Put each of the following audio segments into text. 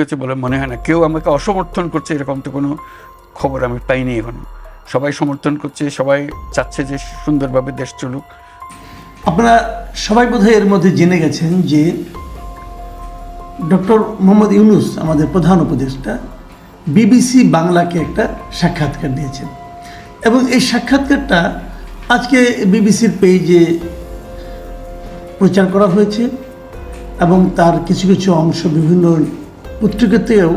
হয়েছে বলে মনে হয় না। কেউ আমাকে অসমর্থন করছে এরকম তো কোনো খবর আমি পাইনি এখনও। সবাই সমর্থন করছে, সবাই চাচ্ছে যে সুন্দরভাবে দেশ চলুক। আপনারা সবাই বোধহয় এর মধ্যে জেনে গেছেন যে ডক্টর মোহাম্মদ ইউনুস, আমাদের প্রধান উপদেষ্টা, বিবিসি বাংলাকে একটা সাক্ষাৎকার দিয়েছেন। এবং এই সাক্ষাৎকারটা আজকে বিবিসির পেজে প্রচার করা হয়েছে এবং তার কিছু কিছু অংশ বিভিন্ন পত্রিকাতেও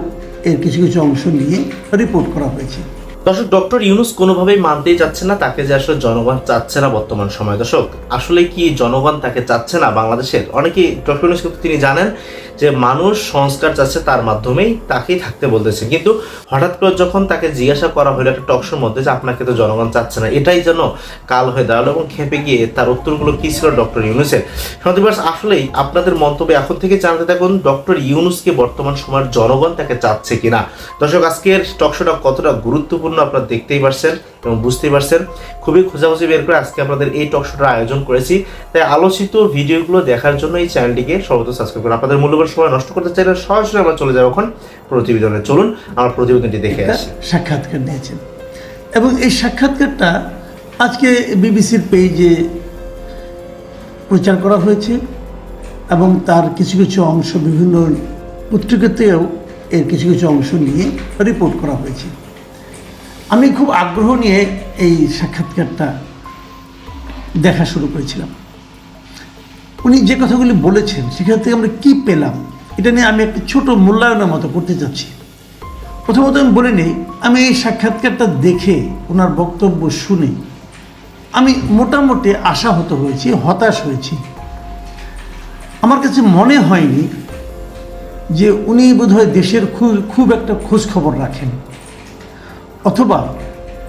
এর কিছু কিছু অংশ নিয়ে রিপোর্ট করা হয়েছে। দর্শক, ডক্টর ইউনুস কোনোভাবেই মানতেই চাচ্ছে না, তাকে যে আসলে জনগণ চাচ্ছে না বর্তমান সময়। দর্শক, আসলে কি জনগণ তাকে চাচ্ছে না বাংলাদেশের? অনেকেই ডক্টর ইউনুস কিন্তু তিনি জানেন যে মানুষ সংস্কার চাচ্ছে তার মাধ্যমেই তাকেই থাকতে বলতেছে। কিন্তু হঠাৎ করে যখন তাকে জিজ্ঞাসা করা হলো একটা টকশোর মধ্যে যে আপনাকে তো জনগণ চাচ্ছে না, এটাই যেন কাল হয়ে দাঁড়াল এবং খেপে গিয়ে তার উত্তরগুলো কি ছিল ডক্টর ইউনুসের? সন্তিবাস আসলেই আপনাদের মন্তব্য এখন থেকে জানতে থাকুন ডক্টর ইউনুসকে বর্তমান সময়ের জনগণ তাকে চাচ্ছে কিনা। দর্শক, আজকের টকশোটা কতটা গুরুত্বপূর্ণ আপনারা দেখতেই পারছেন। এবং বুঝতেই পারছেন। খুবই খোঁজাখুঁজি বের করে আজকে আপনাদের এই টকশোটার আয়োজন করেছি। তাই আলোচিত ভিডিওগুলো দেখার জন্য এই চ্যানেলটিকে সর্বত সাবস্ক্রাইব করুন। আপনাদের মূল্যবান সময় নষ্ট করতে চাইলে সরাসরি আমরা চলে যাব এখন প্রতিবেদনে। চলুন আমার প্রতিবেদনটি দেখে আসি। সাক্ষাৎকার নিয়েছেন। এবং এই সাক্ষাৎকারটা আজকে বিবিসির পেজে প্রচার করা হয়েছে এবং তার কিছু কিছু অংশ বিভিন্ন পত্রিকাতেও এর কিছু কিছু অংশ নিয়ে রিপোর্ট করা হয়েছে। আমি খুব আগ্রহ নিয়ে এই সাক্ষাৎকারটা দেখা শুরু করেছিলাম। উনি যে কথাগুলি বলেছেন, সেখান থেকে আমরা কী পেলাম, এটা নিয়ে আমি একটা ছোট মূল্যায়নের মতো করতে চাচ্ছি প্রথমত আমি বলে নিই, আমি এই সাক্ষাৎকারটা দেখে, ওনার বক্তব্য শুনে আমি মোটামুটি আশাহত হয়েছি, হতাশ হয়েছি। আমার কাছে মনে হয়নি যে উনি বোধহয় দেশের খুব খুব একটা খোঁজ খবর রাখেন। অথবা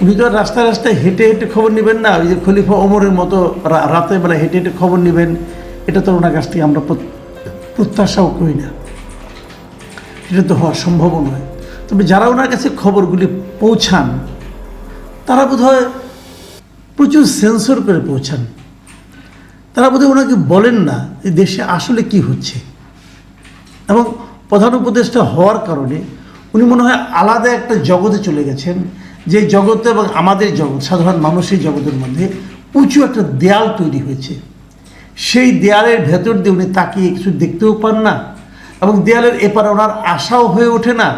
উনি তো রাস্তায় রাস্তায় হেঁটে হেঁটে খবর নেবেন না, ওই যে খলিফা ওমরের মতো রা- রাতের বেলা হেঁটে হেঁটে খবর নেবেন, এটা তো ওনার কাছ থেকে আমরা প্রত্যাশাও করি না। এটা তো হওয়া সম্ভবও নয়। তবে যারা ওনার কাছে খবরগুলি পৌঁছান, তারা বোধহয় প্রচুর সেন্সর করে পৌঁছান। তারা বোধহয় ওনাকে বলেন না যে দেশে আসলে কি হচ্ছে। এবং প্রধান উপদেষ্টা হওয়ার কারণে উনি মনে হয় আলাদা একটা জগতে চলে গেছেন, যে জগতে এবং আমাদের জগৎ, সাধারণ মানুষের জগতের মধ্যে উঁচু একটা দেয়াল তৈরি হয়েছে। সেই দেয়ালের ভেতর দিয়ে উনি তাকিয়ে কিছু দেখতেও পান না এবং দেয়ালের এপারে ওনার আশাও হয়ে ওঠে না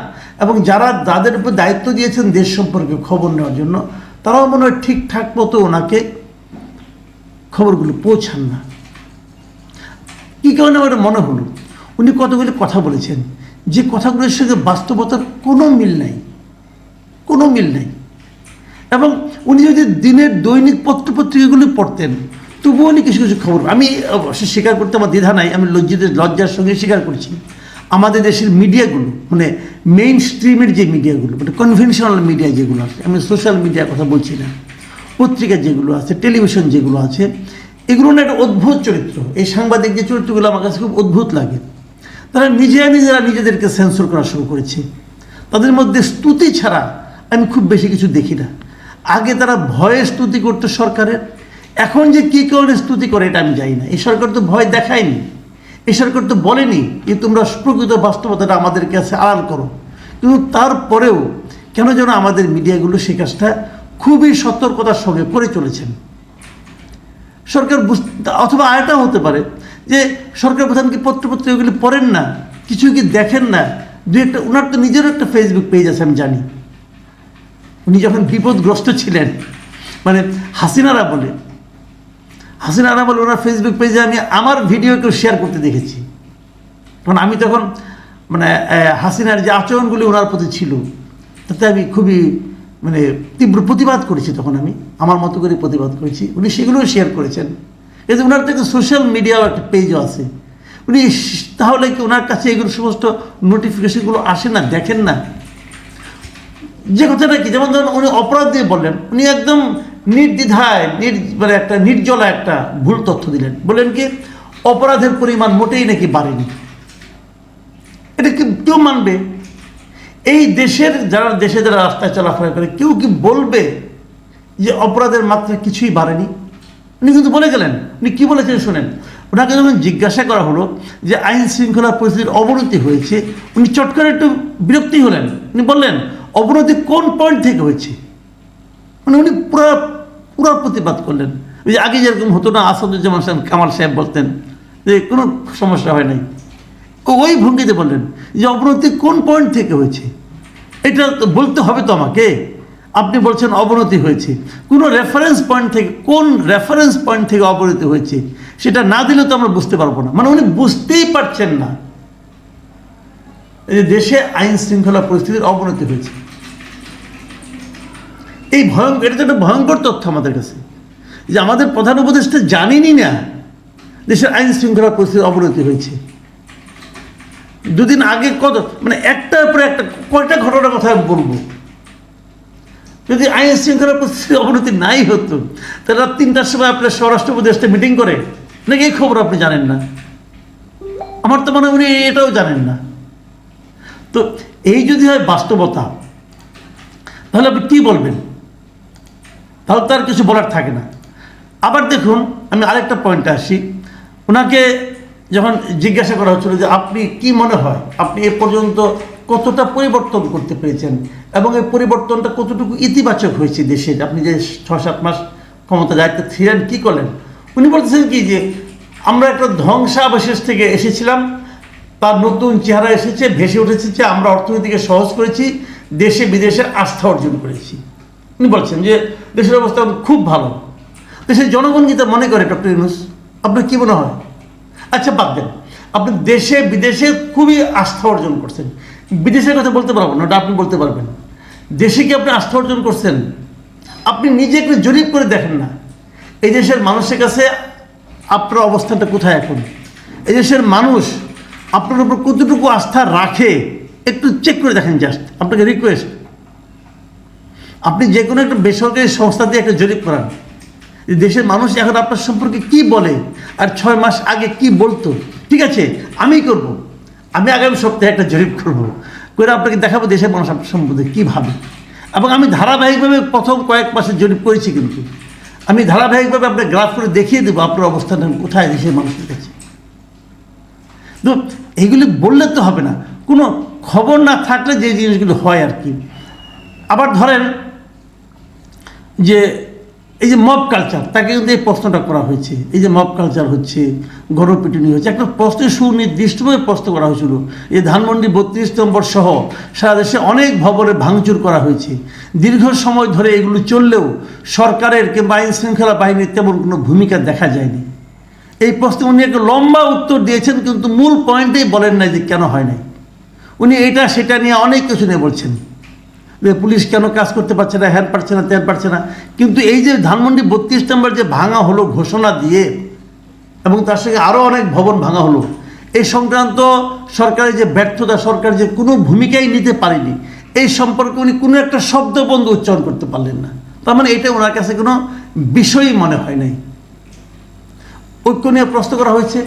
এবং যারা তাদের উপর দায়িত্ব দিয়েছেন দেশ সম্পর্কে খবর নেওয়ার জন্য, তারাও মনে হয় ঠিকঠাক মতো ওনাকে খবরগুলো পৌঁছান না। কী কারণে আমার মনে হলো? উনি কতগুলি কথা বলেছেন। যে কথাগুলোর সঙ্গে বাস্তবতার কোনো মিল নাই। কোনো মিল নাই। এবং উনি যদি দিনের দৈনিক পত্রপত্রিকাগুলি পড়তেন, তবুও উনি কিছু কিছু খবর, আমি অবশ্য স্বীকার করতে আমার দ্বিধা নাই, আমি লজ্জিত লজ্জার সঙ্গে স্বীকার করছি। আমাদের দেশের মিডিয়াগুলো মানে মেইন স্ট্রিমের যে মিডিয়াগুলো মানে কনভেনশনাল মিডিয়া যেগুলো আছে, আমি সোশ্যাল মিডিয়ার কথা বলছি না, পত্রিকা যেগুলো আছে টেলিভিশন যেগুলো আছে, এগুলো না একটা অদ্ভুত চরিত্র। এই সাংবাদিক যে চরিত্রগুলো আমার কাছে খুব অদ্ভুত লাগে। তারা নিজেরা নিজেরা নিজেদেরকে সেন্সর করা শুরু করেছে। তাদের মধ্যে স্তুতি ছাড়া আমি খুব বেশি কিছু দেখি না। আগে তারা ভয়ে স্তুতি করতো সরকারের। এখন যে কী কারণে স্তুতি করে এটা আমি জানি না। এই সরকার তো ভয় দেখায়নি। এই সরকার তো বলেনি যে তোমরা প্রকৃত বাস্তবতাটা আমাদের কাছে আড়াল করো। কিন্তু তারপরেও কেন যেন আমাদের মিডিয়াগুলো সে কাজটা খুবই সতর্কতার সঙ্গে করে চলেছেন। সরকার বুঝ- অথবা আরেকটা হতে পারে। যে সরকার প্রধান কি পত্রপত্রিকাগুলি পড়েন না কিছু কি দেখেন না? দু একটা ওনার তো নিজেরও একটা ফেসবুক পেজ আছে, আমি জানি। উনি যখন বিপদগ্রস্ত ছিলেন মানে হাসিনারা বলে হাসিনারা বলে ওনার ফেসবুক পেজে আমি আমার ভিডিও কেউ শেয়ার করতে দেখেছি। কারণ আমি তখন মানে হাসিনার যে আচরণগুলি ওনার প্রতি ছিল, তাতে আমি খুবই মানে তীব্র প্রতিবাদ করেছি তখন আমি, আমার মতো করে প্রতিবাদ করেছি। উনি সেগুলোও শেয়ার করেছেন। এতে ওনার থেকে সোশ্যাল মিডিয়াও একটা পেজও আছে। উনি তাহলে কি ওনার কাছে এগুলো সমস্ত নোটিফিকেশনগুলো আসে না, দেখেন না? যে কথাটা কি, যেমন ধরুন উনি অপরাধ দিয়ে বললেন, উনি একদম নির্দ্বিধায়, নির মানে একটা নির্জলা একটা ভুল তথ্য দিলেন। বললেন কি, অপরাধের পরিমাণ মোটেই নাকি বাড়েনি। এটা কি কেউ মানবে? এই দেশের যারা, দেশে যারা রাস্তায় চলাফেরা করে, কেউ কি বলবে যে অপরাধের মাত্রা কিছুই বাড়েনি? উনি কিন্তু বলে গেলেন, উনি কী বলেছেন শোনেন? ওনাকে যখন জিজ্ঞাসা করা হলো যে আইন শৃঙ্খলা পরিস্থিতির অবনতি হয়েছে, উনি চট করে একটু বিরক্তি হলেন। উনি বললেন, অবনতি কোন পয়েন্ট থেকে হয়েছে? মানে উনি পুরো পুরো প্রতিবাদ করলেন। ওই যে আগে যেরকম হতো না, আসাদুজ্জামান সাহেব, কামাল সাহেব বলতেন যে কোনো সমস্যা হয় নাই। ওই ভঙ্গিতে বললেন যে, অবনতি কোন পয়েন্ট থেকে হয়েছে? এটা তো বলতে হবে তো আমাকে। আপনি বলছেন অবনতি হয়েছে। কোনো রেফারেন্স পয়েন্ট থেকে, কোন রেফারেন্স পয়েন্ট থেকে অবনতি হয়েছে, সেটা না দিলে তো আমরা বুঝতে পারব না। মানে উনি বুঝতেই পারছেন না যে দেশে আইন শৃঙ্খলা পরিস্থিতির অবনতি হয়েছে। এই ভয়ঙ্কর, এটা তো একটা ভয়ঙ্কর তথ্য আমাদের কাছে। যে আমাদের প্রধান উপদেষ্টা জানেনই না দেশের আইন শৃঙ্খলা পরিস্থিতির অবনতি হয়েছে। দুদিন আগে কত মানে একটার পরে একটা, কয়টা ঘটনার কথা আমি বলব? যদি আইন শৃঙ্খলা পরিস্থিতির অবনতি নাই হতো, তাহলে রাত তিনটার সময় আপনার স্বরাষ্ট্র উপদেষ্টা মিটিং করে, নাকি এই খবর আপনি জানেন না? আমার তো মনে উনি এটাও জানেন না। তো এই যদি হয় বাস্তবতা, তাহলে আপনি কী বলবেন? তাহলে তার কিছু বলার থাকে না। আবার দেখুন, আমি আরেকটা পয়েন্টে আসি। ওনাকে যখন জিজ্ঞাসা করা হচ্ছিল যে আপনি কি মনে হয়, আপনি এ পর্যন্ত কতটা পরিবর্তন করতে পেরেছেন? এবং এই পরিবর্তনটা কতটুকু ইতিবাচক হয়েছে দেশের? আপনি যে ছ সাত মাস ক্ষমতা দায়িত্বে ছিলেন, কী করলেন? উনি বলতেছেন কি যে, আমরা একটা ধ্বংসাবশেষ থেকে এসেছিলাম, তার নতুন চেহারা এসেছে, ভেসে উঠেছে যে আমরা অর্থনীতিকে সহজ করেছি, দেশে বিদেশে আস্থা অর্জন করেছি। উনি বলছেন যে, দেশের অবস্থা খুব ভালো। দেশের জনগণ কি তা মনে করে, ডক্টর ইউনুস? আপনার কী মনে হয়? আচ্ছা বাদ দেন। আপনি দেশে বিদেশে খুবই আস্থা অর্জন করছেন। বিদেশের কথা বলতে পারব না, ওটা আপনি বলতে পারবেন। দেশে কি আপনি আস্থা অর্জন করছেন? আপনি নিজে একটু জরিপ করে দেখেন না। এই দেশের মানুষের কাছে আপনার অবস্থানটা কোথায় এখন? এই দেশের মানুষ আপনার উপর কতটুকু আস্থা রাখে, একটু চেক করে দেখেন জাস্ট আপনাকে রিকোয়েস্ট আপনি যে কোনো একটা বেসরকারি সংস্থা দিয়ে একটা জরিপ করান। দেশের মানুষ এখন আপনার সম্পর্কে কি বলে, আর ছয় মাস আগে কি বলতো? ঠিক আছে আমি করব। আমি আগামী সপ্তাহে একটা জরিপ করব। করে আপনাকে দেখাবো দেশের মানুষ সম্বন্ধে কী ভাবে। এবং আমি ধারাবাহিকভাবে প্রথম কয়েক মাসে জরিপ করেছি কিন্তু। আমি ধারাবাহিকভাবে আপনার গ্রাফ করে দেখিয়ে দেবো আপনার অবস্থান কোথায় দেশের মানুষের কাছে। তো এইগুলি বললে তো হবে না। কোনো খবর না থাকলে যে জিনিসগুলো হয় আর কি। আবার ধরেন যে এই যে মব কালচার তাকে কিন্তু এই প্রশ্নটা করা হয়েছে। এই যে মব কালচার হচ্ছে, গণপিটুনি হচ্ছে, একটা প্রশ্নের সুনির্দিষ্টভাবে প্রশ্ন করা হয়েছিল। এই ধানমন্ডি বত্রিশ নম্বর সহ সারা দেশে অনেক ভবনে ভাঙচুর করা হয়েছে। দীর্ঘ সময় ধরে এগুলো চললেও সরকারের কিংবা আইন শৃঙ্খলা বাহিনীর তেমন কোনো ভূমিকা দেখা যায়নি। এই প্রশ্নে উনি একটা লম্বা উত্তর দিয়েছেন, কিন্তু মূল পয়েন্টেই বলেন নাই যে কেন হয় নাই। উনি এটা, সেটা নিয়ে অনেক কিছু নিয়ে বলছেন। পুলিশ কেন কাজ করতে পারছে না হ্যান পারছে না ত্যান পারছে না? কিন্তু এই যে ধানমন্ডি বত্রিশ নম্বর যে ভাঙা হলো ঘোষণা দিয়ে, এবং তার সঙ্গে আরও অনেক ভবন ভাঙা হলো, এই সংক্রান্ত সরকারের যে ব্যর্থতা, সরকার যে কোনো ভূমিকাই নিতে পারেনি, এই সম্পর্কে উনি কোনো একটা শব্দ বন্ধ উচ্চারণ করতে পারলেন না। তার মানে এটা ওনার কাছে কোনো বিষয়ই মনে হয় নাই। ঐক্য নিয়ে প্রশ্ন করা হয়েছে।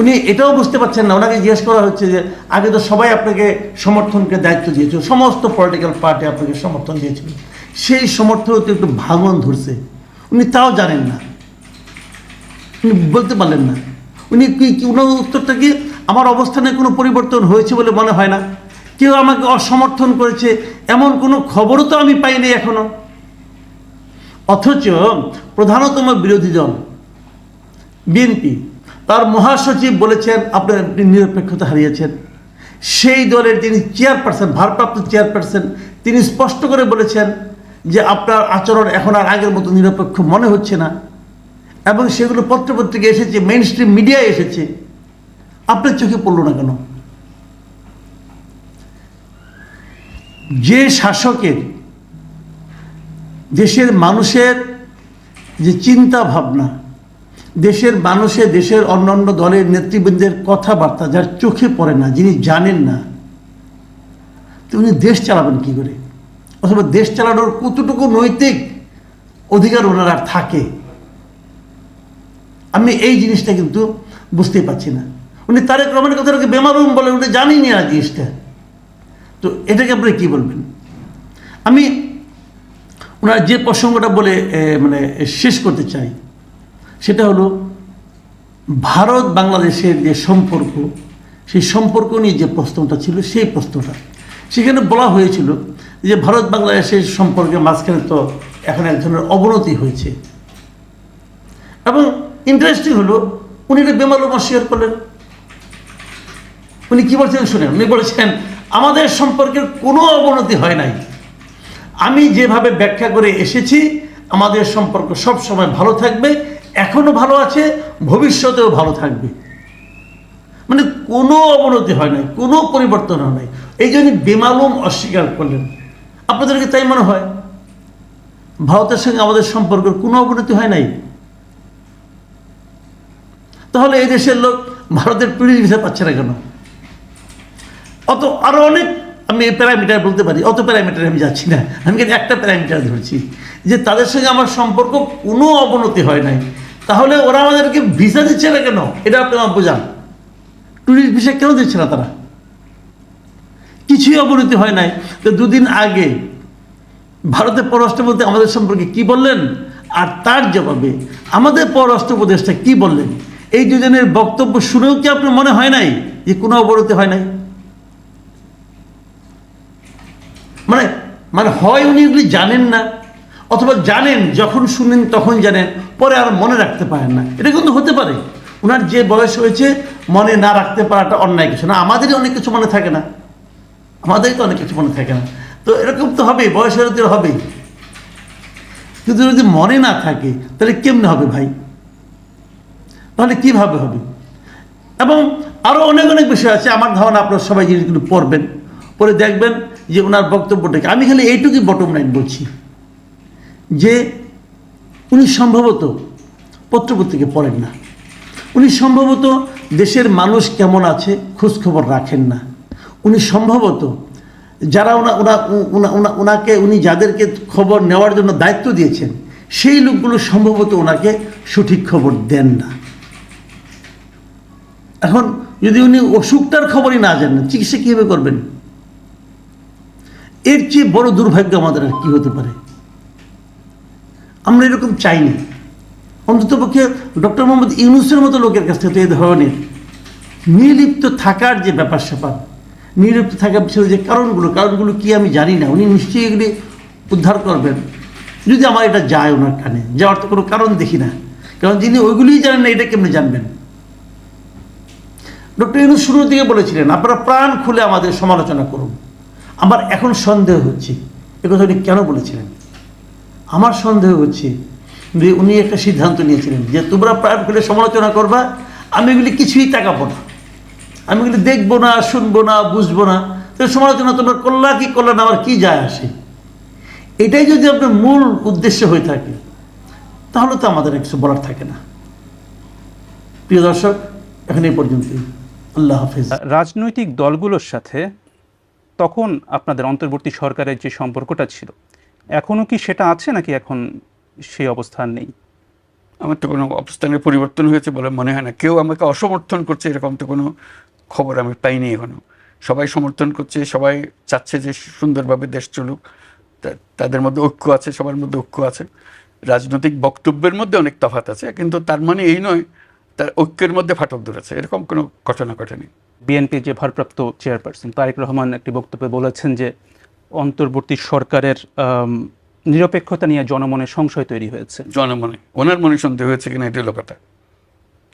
উনি এটাও বুঝতে পারছেন না, ওনাকে জিজ্ঞেস করা হচ্ছে যে, আগে তো সবাই আপনাকে সমর্থনকে দায়িত্ব দিয়েছিল, সমস্ত পলিটিক্যাল পার্টি আপনাকে সমর্থন দিয়েছিল। সেই সমর্থন তো একটু ভাঙন ধরছে। উনি তাও জানেন না। উনি বলতে পারলেন না। উনি কি ওনার উত্তরটা কি, আমার অবস্থানে কোনো পরিবর্তন হয়েছে বলে মনে হয় না। কেউ আমাকে অসমর্থন করেছে, এমন কোনো খবরও তো আমি পাইনি এখনও। অথচ প্রধানতম বিরোধী দল, বিএনপি তার মহাসচিব বলেছেন, আপনার আপনি নিরপেক্ষতা হারিয়েছেন। সেই দলের যিনি চেয়ারপারসন, ভারপ্রাপ্ত চেয়ারপারসন, তিনি স্পষ্ট করে বলেছেন যে, আপনার আচরণ এখন আর আগের মতো নিরপেক্ষ মনে হচ্ছে না। এবং সেগুলো পত্রপত্রিকা এসেছে মেইন স্ট্রিম মিডিয়ায় এসেছে। আপনার চোখে পড়ল না কেন? যে শাসকের, দেশের মানুষের যে চিন্তা ভাবনা দেশের মানুষের দেশের অন্যান্য দলের নেতৃবৃন্দের কথাবার্তা যার চোখে পড়ে না, যিনি জানেন না উনি দেশ চালাবেন কি করে? অথবা দেশ চালানোর কতটুকু নৈতিক অধিকার ওনার আর থাকে? আমি এই জিনিসটা কিন্তু বুঝতেই পারছি না। উনি তারেক রহমানের কথাটাকে বেমারুম বলে, উনি জানিনি না জিনিসটা। তো এটাকে আপনি কি বলবেন? আমি ওনার যে প্রসঙ্গটা বলে মানে শেষ করতে চাই। সেটা হলো ভারত বাংলাদেশের যে সম্পর্ক, সেই সম্পর্ক নিয়ে যে প্রশ্নটা ছিল, সেই প্রশ্নটা। সেখানে বলা হয়েছিল যে ভারত বাংলাদেশের সম্পর্কে মাঝখানে তো এখন এক ধরনের অবনতি হয়েছে। এবং ইন্টারেস্টিং হলো, উনি এটা বেমালুম অস্বীকার করলেন। উনি কি বলছেন শুনেন? উনি বলেছেন, আমাদের সম্পর্কের কোনো অবনতি হয় নাই। আমি যেভাবে ব্যাখ্যা করে এসেছি, আমাদের সম্পর্ক সব সময় ভালো থাকবে এখনও ভালো আছে, ভবিষ্যতেও ভালো থাকবে। মানে কোনো অবনতি হয় নাই, কোনো পরিবর্তন হয় নাই। এই জন্য বেমালুম অস্বীকার করলেন। আপনাদেরকে তাই মনে হয়? ভারতের সঙ্গে আমাদের সম্পর্কের কোনো অবনতি হয় নাই? তাহলে এই দেশের লোক ভারতের টুরিস্ট ভিসা পাচ্ছে না কেন? অত আরও অনেক, আমি এই প্যারামিটার বলতে পারি, অত প্যারামিটার আমি যাচ্ছি না। আমি কিন্তু একটা প্যারামিটার ধরছি? যে তাদের সঙ্গে আমার সম্পর্ক কোনো অবনতি হয় নাই। তাহলে ওরা আমাদেরকে ভিসা দিচ্ছে না কেন? এটা আপনি আমার বোঝান। ট্যুরিস্ট ভিসা কেন দিচ্ছে না তারা? কিছুই অবনতি হয় নাই। তো দুদিন আগে ভারতের পররাষ্ট্রমন্ত্রী আমাদের সম্পর্কে কি বললেন? আর তার জবাবে আমাদের পররাষ্ট্র উপদেষ্টা কি বললেন? এই দুজনের বক্তব্য শুনেও কি আপনার মনে হয় নাই যে কোনো অবনতি হয় নাই? মানে মানে হয় উনি জানেন না। অথবা জানেন, যখন শুনেন তখন জানেন, পরে আর মনে রাখতে পারেন না। এটা কিন্তু হতে পারে। ওনার যে বয়স হয়েছে, মনে না রাখতে পারাটা অন্যায় কিছু না। আমাদেরই অনেক কিছু মনে থাকে না। আমাদেরই তো অনেক কিছু মনে থাকে না। তো এরকম তো হবেই, বয়স হলে তো হবেই। কিন্তু যদি মনে না থাকে, তাহলে কেমনে হবে ভাই? তাহলে কীভাবে হবে? এবং আরও অনেক অনেক বিষয় আছে। আমার ধারণা আপনারা সবাই জিনিসগুলো পড়বেন। পরে দেখবেন যে ওনার বক্তব্যটাকে। আমি খালি এইটুকুই বটম লাইন বলছি। যে উনি সম্ভবত পত্রপত্রিকা পড়েন না। উনি সম্ভবত দেশের মানুষ কেমন আছে খোঁজখবর রাখেন না। উনি সম্ভবত যারা ওনা ওনা ওনা, ওনা- ওনাকে, উনি যাদেরকে খবর নেওয়ার জন্য দায়িত্ব দিয়েছেন, সেই লোকগুলো সম্ভবত ওনাকে সঠিক খবর দেন না। এখন যদি উনি অসুখটার খবরই না জানেন, চিকিৎসা কীভাবে করবেন? এর চেয়ে বড় দুর্ভাগ্য আমাদের আর কি হতে পারে? আমরা এরকম চাইনি অন্ততপক্ষে ডক্টর মোহাম্মদ ইউনুসের মতো লোকের কাছ থেকে এই ধরনের নির্লিপ্ত থাকার যে ব্যাপার স্যাপার, নির্লিপ্ত থাকার পিছনে যে কারণগুলো কারণগুলো কি আমি জানি না, উনি নিশ্চয়ই এগুলি উদ্ধার করবেন। যদি আমার এটা যায় ওনার কানে, যাওয়ার তো কোনো কারণ দেখি না। কারণ যিনি ওইগুলিই জানেন না, এটা কেমনি জানবেন? ডক্টর ইউনুস শুরুর দিকে বলেছিলেন, আপনারা প্রাণ খুলে আমাদের সমালোচনা করুন। আমার এখন সন্দেহ হচ্ছে, এ কথা উনি কেন বলেছিলেন? আমার সন্দেহ হচ্ছে যে উনি একটা সিদ্ধান্ত নিয়েছিলেন যে তোমরা প্রাণ খুলে সমালোচনা করবা, আমি এগুলি কিছুই তাকাবো না। আমি এগুলি দেখব না, শুনব না, বুঝব না। তো সমালোচনা তোমরা করলা কি না, আমার কি যায় আসে? এটাই যদি আপনার মূল উদ্দেশ্য হয়ে থাকে, তাহলে তো আমাদের কিছু বলার থাকে না। প্রিয় দর্শক, এখন এই পর্যন্তই। আল্লাহ হাফিজ। রাজনৈতিক দলগুলোর সাথে তখন আপনাদের অন্তর্বর্তী সরকারের যে সম্পর্কটা ছিল এখনও কি সেটা আছে নাকি এখন সেই অবস্থান নেই? আমার তো কোনো অবস্থানের পরিবর্তন হয়েছে বলে মনে হয় না। কেউ আমাকে অসমর্থন করছে এরকম তো কোনো খবর আমি পাইনি এখনও। সবাই সমর্থন করছে সবাই চাচ্ছে যে সুন্দরভাবে দেশ চলুক। তাদের মধ্যে ঐক্য আছে সবার মধ্যে ঐক্য আছে। রাজনৈতিক বক্তব্যের মধ্যে অনেক তফাৎ আছে কিন্তু তার মানে এই নয় তার ঐক্যের মধ্যে ফাটল ধরেছে। এরকম কোনো ঘটনা ঘটেনি। বিএনপির যে ভারপ্রাপ্ত চেয়ারপারসন তারেক রহমান একটি বক্তব্যে বলেছেন যে অন্তর্বর্তী সরকারের নিরপেক্ষতা নিয়ে জনমনে সংশয় তৈরি হয়েছে। জনমনে। ওনার মনে সন্দেহ হয়েছে কিনা এটা হলো কথা।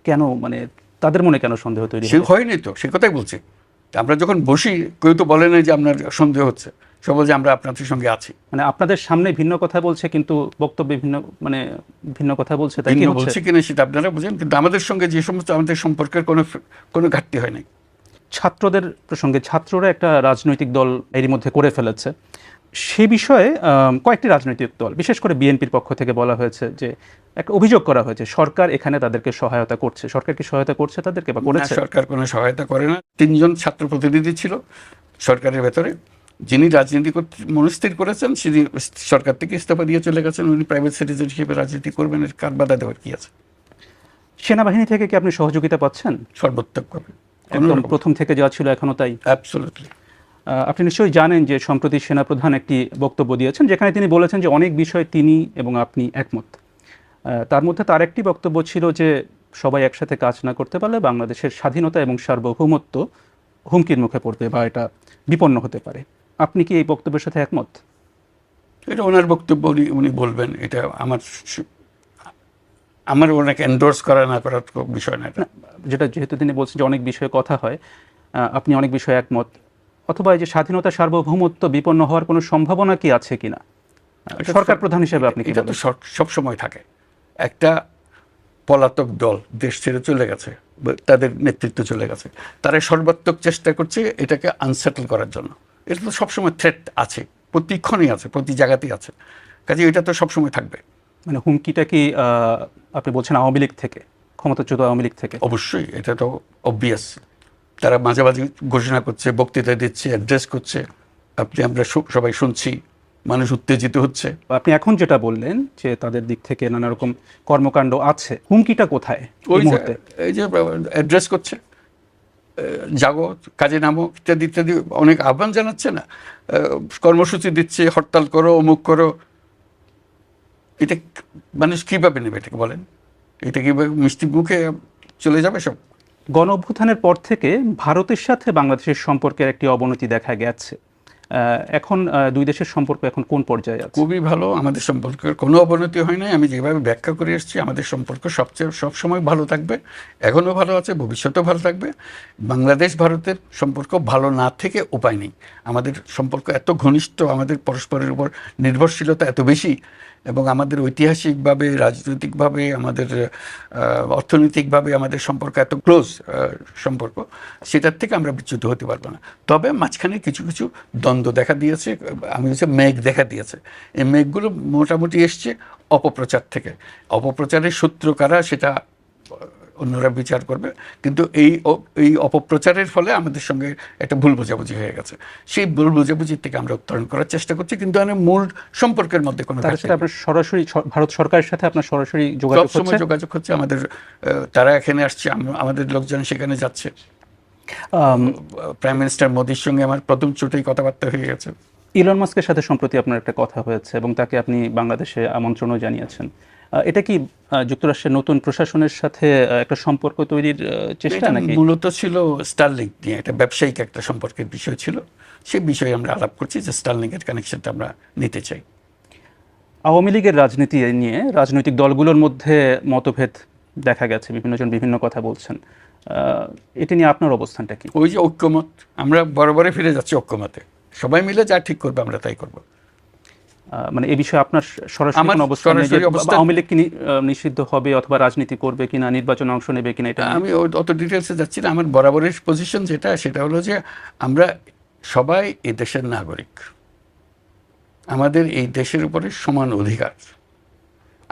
কেন? মানে তাদের মনে কেন সন্দেহ তৈরি সে? হয়নি তো সে কথাই বলছি। আমরা যখন বসি কেউ তো বলে না যে আপনার সন্দেহ হচ্ছে। সে বলছে আমরা আপনাদের সঙ্গে আছি। মানে আপনাদের সামনে ভিন্ন কথা বলছে কিন্তু বক্তব্যে ভিন্ন মানে ভিন্ন কথা বলছে তাই কি বলছি কিনা সেটা আপনারা বুঝেন কিন্তু আমাদের সঙ্গে যে সমস্ত আমাদের সম্পর্কের কোনো কোনো ঘাটতি হয় নাই। ছাত্রদের প্রসঙ্গে ছাত্ররা একটা রাজনৈতিক দল এরই মধ্যে করে ফেলেছে। সে বিষয়ে কয়েকটি রাজনৈতিক দল বিশেষ করে বিএনপির পক্ষ থেকে বলা হয়েছে যে একটা অভিযোগ করা হয়েছে সরকার এখানে তাদেরকে সহায়তা করছে। সরকার কি সহায়তা করছে তাদেরকে বা করেছে? সরকার কোনো সহায়তা করে না। তিনজন ছাত্র প্রতিনিধি ছিল সরকারের ভেতরে। যিনি রাজনীতি করতে মনস্থির করেছেন তিনি সরকার থেকে ইস্তফা দিয়ে চলে গেছেন। উনি প্রাইভেট সিটিজেন হিসেবে রাজনীতি করবেন এর কার বাধা দেওয়ার কি আছে? সেনাবাহিনী থেকে কি আপনি সহযোগিতা পাচ্ছেন? সর্বোত্তকভাবে একদম। প্রথম থেকে যা ছিল এখনও তাই। অ্যাবসোলুটলি আপনি নিশ্চয়ই জানেন যে সম্প্রতি সেনাপ্রধান একটি বক্তব্য দিয়েছেন যেখানে তিনি বলেছেন যে অনেক বিষয়ে তিনি এবং আপনি একমত। তার মধ্যে তার একটি বক্তব্য ছিল যে সবাই একসাথে কাজ না করতে পারলে বাংলাদেশের স্বাধীনতা এবং সার্বভৌমত্ব হুমকির মুখে পড়বে বা এটা বিপন্ন হতে পারে। আপনি কি এই বক্তব্যের সাথে একমত? এটা ওনার বক্তব্য উনি উনি বলবেন এটা আমার আমার ওনাকে এন্ডোর্স করা না করার বিষয় না যেটা যেহেতু তিনি বলছেন যে অনেক বিষয়ে কথা হয় আপনি অনেক বিষয়ে একমত। অথবা এই যে স্বাধীনতা সার্বভৌমত্ব বিপন্ন হওয়ার কোনো সম্ভাবনা কি আছে কিনা? সরকার প্রধান হিসেবে আপনি কি এটা তো সব- সব সময় থাকে। একটা পলাতক দল দেশ ছেড়ে চলে গেছে তাদের নেতৃত্ব চলে গেছে। তারা সর্বাত্মক চেষ্টা করছে এটাকে আনসেটেল করার জন্য। এটা তো সবসময় থ্রেট আছে প্রতিক্ষণই আছে প্রতি জায়গাতেই আছে। কাজে এটা তো সবসময় থাকবে। মানে হুমকিটা কি আপনি বলছেন আওয়ামী লীগ থেকে ক্ষমতাচ্যুত আওয়ামী লীগ থেকে? অবশ্যই এটা তো অবভিয়াস তারা মাঝে মাঝে ঘোষণা করছে বক্তৃতা দিচ্ছে অ্যাড্রেস করছে। আপনি আমরা সবাই শুনছি মানুষ উত্তেজিত হচ্ছে। আপনি এখন যেটা বললেন যে তাদের দিক থেকে নানা রকম কর্মকাণ্ড আছে হুমকিটা কোথায় ওই এই যে মুহূর্তে? এই যে অ্যাড্রেস করছে জাগো কাজে নামো ইত্যাদি ইত্যাদি অনেক আহ্বান জানাচ্ছে না। কর্মসূচি দিচ্ছে হরতাল করো অমুক করো এটা মানুষ কীভাবে নেবে এটাকে বলেন? এটা কীভাবে মিষ্টি মুখে চলে যাবে সব? গণ অভ্যুত্থানের পর থেকে ভারতের সাথে বাংলাদেশের সম্পর্কের একটি অবনতি দেখা গেছে। এখন দুই দেশের সম্পর্ক এখন কোন পর্যায়ে আছে? খুবই ভালো। আমাদের সম্পর্কের কোনো অবনতি হয় নাই। আমি যেভাবে ব্যাখ্যা করে এসেছি আমাদের সম্পর্ক সবচেয়ে সবসময় ভালো থাকবে। এখনও ভালো আছে ভবিষ্যতেও ভালো থাকবে। বাংলাদেশ ভারতের সম্পর্ক ভালো না থেকে উপায় নেই। আমাদের সম্পর্ক এত ঘনিষ্ঠ আমাদের পরস্পরের উপর নির্ভরশীলতা এত বেশি এবং আমাদের ঐতিহাসিকভাবে, রাজনৈতিকভাবে, আমাদের অর্থনৈতিকভাবে আমাদের সম্পর্ক এত ক্লোজ সম্পর্ক, সেটার থেকে আমরা বিচ্যুত হতে পারব না। তবে মাঝখানে কিছু কিছু দ্বন্দ্ব দেখা দিয়েছে, আমি হচ্ছে মেঘ দেখা দিয়েছে। এই মেঘগুলো মোটামুটি এসছে অপপ্রচার থেকে। অপপ্রচারের সূত্র কারা, সেটা অন্যরা বিচার করবে। কিন্তু এই এই অপপ্রচারের ফলে আমাদের সঙ্গে একটা ভুল বোঝাবুঝি হয়ে গেছে। সেই ভুল বোঝাবুঝির থেকে আমরা উত্তরণ করার চেষ্টা করছি কিন্তু মূল সম্পর্কের মধ্যে কোনো। আপনার সরাসরি ভারত সরকারের সাথে আপনার সরাসরি যোগাযোগ হচ্ছে? যোগাযোগ হচ্ছে আমাদের তারা এখানে আসছে আম- আমাদের লোকজন সেখানে যাচ্ছে। প্রাইম মিনিস্টার মোদির সঙ্গে আমার প্রথম চোটেই কথাবার্তা হয়ে গেছে। ইলন মাস্কের সাথে সম্প্রতি আপনার একটা কথা হয়েছে এবং তাকে আপনি বাংলাদেশে আমন্ত্রণও জানিয়েছেন। এটা কি যুক্তরাষ্ট্রের নতুন প্রশাসনের সাথে একটা সম্পর্ক তৈরির চেষ্টা নাকি? মূলত ছিল স্টারলিংক নিয়ে একটা ব্যবসায়িক একটা সম্পর্কের বিষয় ছিল। সেই বিষয়ে আমরা আলাপ করছি যে স্টারলিংকের কানেকশনটা আমরা নিতে চাই। আওয়ামী লীগের রাজনীতি নিয়ে রাজনৈতিক দলগুলোর মধ্যে মতভেদ দেখা গেছে বিভিন্নজন বিভিন্ন কথা বলছেন। এটি নিয়ে আপনার অবস্থানটা কি? ওই যে ঐক্যমত আমরা বরাবরই ফিরে যাচ্ছি ঐক্যমতে। সবাই মিলে যা ঠিক করবে আমরা তাই করব। মানে এই বিষয়ে আপনার সরাসরি কোনো অবস্থান নেই আওয়ামী লীগ কি নিষিদ্ধ হবে অথবা রাজনীতি করবে কিনা নির্বাচনে অংশ নেবে কিনা এটা আমি অত ডিটেলসে যাচ্ছি না। আমার বরাবরের পজিশন যেটা সেটা হলো যে আমরা সবাই এই দেশের নাগরিক। আমাদের এই দেশের উপরে সমান অধিকার।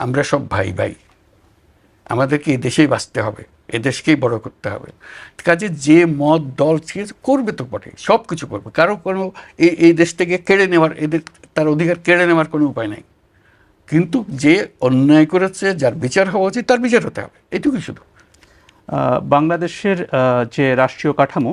আমরা সব ভাই ভাই আমাদেরকে এই দেশেই বাঁচতে হবে। এ দেশকেই বড় করতে হবে। কাজে যে মত, দল সে করবে তো বটে সব কিছু করবে। কারও কোনো এই এই দেশ থেকে কেড়ে নেওয়ার, এদের তার অধিকার কেড়ে নেওয়ার কোনো উপায় নাই। কিন্তু যে অন্যায় করেছে, যার বিচার হওয়া উচিত, তার বিচার হতে হবে। এটুকুই শুধু। বাংলাদেশের যে রাষ্ট্রীয় কাঠামো,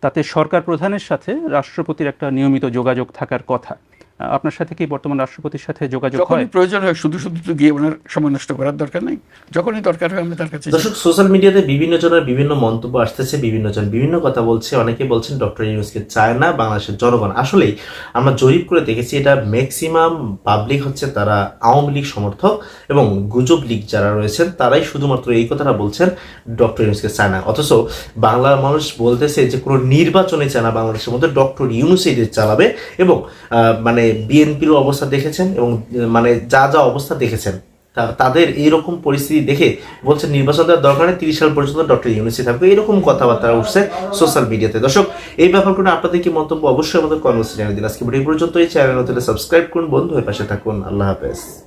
তাতে সরকার প্রধানের সাথে রাষ্ট্রপতির একটা নিয়মিত যোগাযোগ থাকার কথা। আপনার সাথে কি বর্তমান রাষ্ট্রপতির সাথে যোগাযোগ হয়? যখনই প্রয়োজন হয় শুধু শুধু তো গিয়ে ওনার সময় নষ্ট করার দরকার নেই। যখনই দরকার হয় আমরা তার কাছে। দর্শক সোশ্যাল মিডিয়াতে বিভিন্ন জনের বিভিন্ন মন্তব্য আসতেছে বিভিন্ন জন বিভিন্ন কথা বলছে। অনেকে বলছেন ডক্টর ইউনুসকে চায় না বাংলাদেশের জনগণ। আসলেই আমরা জরিপ করে দেখেছি এটা ম্যাক্সিমাম পাবলিক হচ্ছে তারা আওয়ামী লীগ সমর্থক এবং গুজব লীগ যারা রয়েছেন তারাই শুধুমাত্র এই কথাটা বলছেন ডক্টর ইউনুসকে চায় না। অথচ বাংলার মানুষ বলতেছে যে কোনো নির্বাচনে চায় না বাংলাদেশের মধ্যে ডক্টর ইউনুসই চালাবে এবং মানে বিএনপির অবস্থা দেখেছেন এবং মানে যা যা অবস্থা দেখেছেন তাদের এইরকম পরিস্থিতি দেখে বলছে নির্বাচন দেওয়ার দরকার নেই, তিরিশ সাল পর্যন্ত ডক্টর ইউনিসি থাকবে। এরকম কথাবার্তা উঠছে সোশ্যাল মিডিয়াতে। দর্শক, এই ব্যাপারগুলো আপনাদের কি মন্তব্য? অবশ্যই আমাদের কর্মসূচি জানিয়ে দিন। আজকে ভিডিও পর্যন্ত এই চ্যানেল সাবস্ক্রাইব করুন। বন্ধু হয়ে পাশে থাকুন। আল্লাহ হাফেজ।